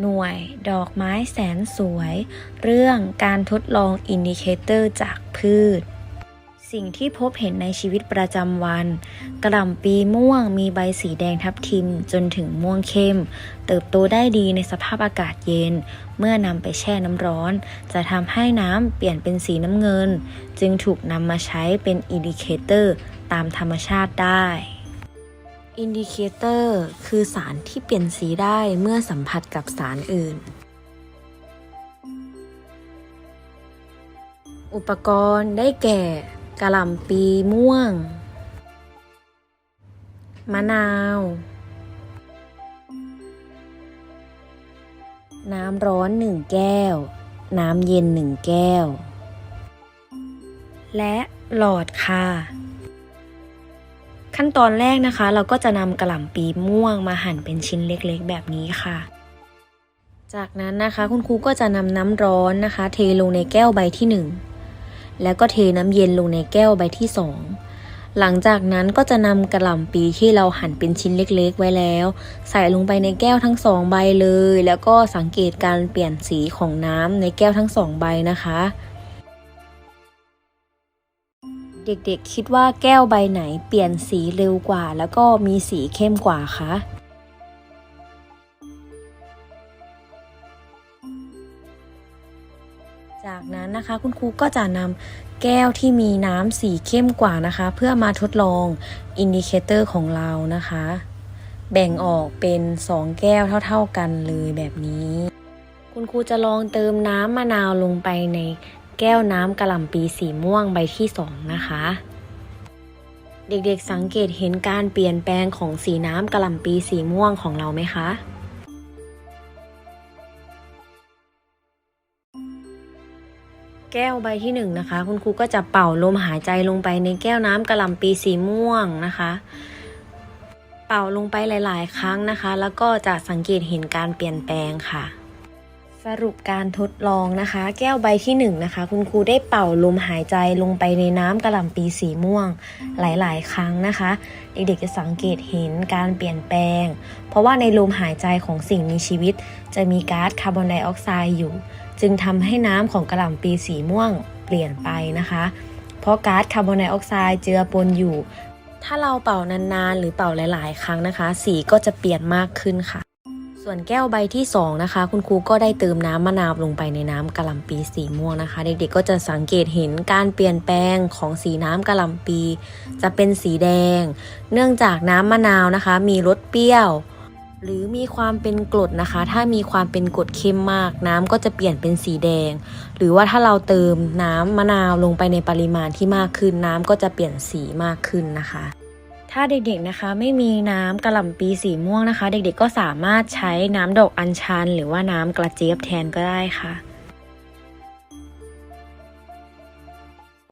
หน่วย ดอกไม้แสนสวย เรื่องการทดลองอินดิเคเตอร์จากพืช สิ่งที่พบเห็นในชีวิตประจำวัน กระหล่ำปีม่วงมีใบสีแดงทับทิมจนถึงม่วงเข้ม เติบโตได้ดีในสภาพอากาศเย็น เมื่อนำไปแช่น้ำร้อน จะทำให้น้ำเปลี่ยนเป็นสีน้ำเงิน จึงถูกนำมาใช้เป็นอินดิเคเตอร์ตามธรรมชาติได้ อินดิเคเตอร์คือสารที่เปลี่ยนสีได้เมื่อสัมผัสกับสารอื่น อุปกรณ์ได้แก่กะหล่ำปีม่วง มะนาว น้ำร้อนหนึ่งแก้ว น้ำเย็นหนึ่งแก้ว และหลอดค่ะ ขั้นตอนแรกนะคะ เราก็จะนำกระหล่ำปีม่วงมาหั่นเป็นชิ้นเล็กๆ แบบนี้ค่ะ จากนั้นนะคะคุณครูก็จะนำน้ำร้อนนะคะ เทลงในแก้วใบที่หนึ่งแล้วก็เทน้ำเย็นลงในแก้วใบที่สองหลังจากนั้นก็จะนำกระหล่ำปีที่เราหั่นเป็นชิ้นเล็กๆ ไว้แล้ว ใส่ลงไปในแก้วทั้งสองใบเลย แล้วก็สังเกตการเปลี่ยนสีของน้ำในแก้วทั้งสองใบนะคะ เด็กๆ คิดว่าแก้วใบไหนเปลี่ยนสีเร็วกว่า แล้วก็มีสีเข้มกว่าคะจากนั้นนะคะคุณครูก็จะนำแก้วที่มีน้ำสีเข้มกว่านะคะ เพื่อมาทดลองอินดิเคเตอร์ของเรานะคะ แบ่งออกเป็น 2 แก้วเท่า ๆกันเลยแบบนี้ คุณครูจะลองเติมน้ำมะนาวลงไปใน แก้วน้ำกระหล่ำปีสีม่วงใบที่2นะคะ เด็กๆสังเกตเห็นการเปลี่ยนแปลงของสีน้ำกระหล่ำปีสีม่วงของเราไหมคะแก้วใบที่หนึ่งนะคะ คุณครูก็จะเป่าลมหายใจลงไปในแก้วน้ำกระหล่ำปีสีม่วงนะคะ เป่าลงไปหลาย ๆ ครั้งนะคะ แล้วก็จะสังเกตเห็นการเปลี่ยนแปลงค่ะ สรุปการทดลองนะคะ แก้วใบที่หนึ่งนะคะ คุณครูได้เป่าลมหายใจลงไปในน้ำกระหล่ำปีสีม่วงหลาย ๆ ครั้งนะคะ เด็กๆจะสังเกตเห็นการเปลี่ยนแปลง เพราะว่าในลมหายใจของสิ่งมีชีวิต จะมีก๊าซคาร์บอนไดออกไซด์อยู่ จึงทำให้น้ำของกระหล่ำปีสีม่วงเปลี่ยนไปนะคะ เพราะก๊าซคาร์บอนไดออกไซด์เจือปนอยู่ ถ้าเราเป่านานๆ หรือเป่าหลาย ๆ ครั้งนะคะ สีก็จะเปลี่ยนมากขึ้นค่ะ ส่วนแก้วใบที่2นะคะ คุณครูก็ได้เติมน้ำมะนาวลงไปในน้ำกะหล่ำปีสีม่วงนะคะ เด็กๆก็จะสังเกตเห็นการเปลี่ยนแปลงของสีน้ำกะหล่ำปี จะเป็นสีแดง เนื่องจากน้ำมะนาวนะคะ มีรสเปรี้ยว หรือมีความเป็นกรดนะคะ ถ้ามีความเป็นกรดเข้มมาก น้ำก็จะเปลี่ยนเป็นสีแดง หรือว่าถ้าเราเติมน้ำมะนาวลงไปในปริมาณที่มากขึ้น น้ำก็จะเปลี่ยนสีมากขึ้นนะคะ ถ้าเด็กๆนะคะไม่มีน้ำกระหล่ำปีสีม่วงนะคะ เด็กๆก็สามารถใช้น้ำดอกอัญชัน หรือว่าน้ำกระเจี๊ยบแทนก็ได้ค่ะ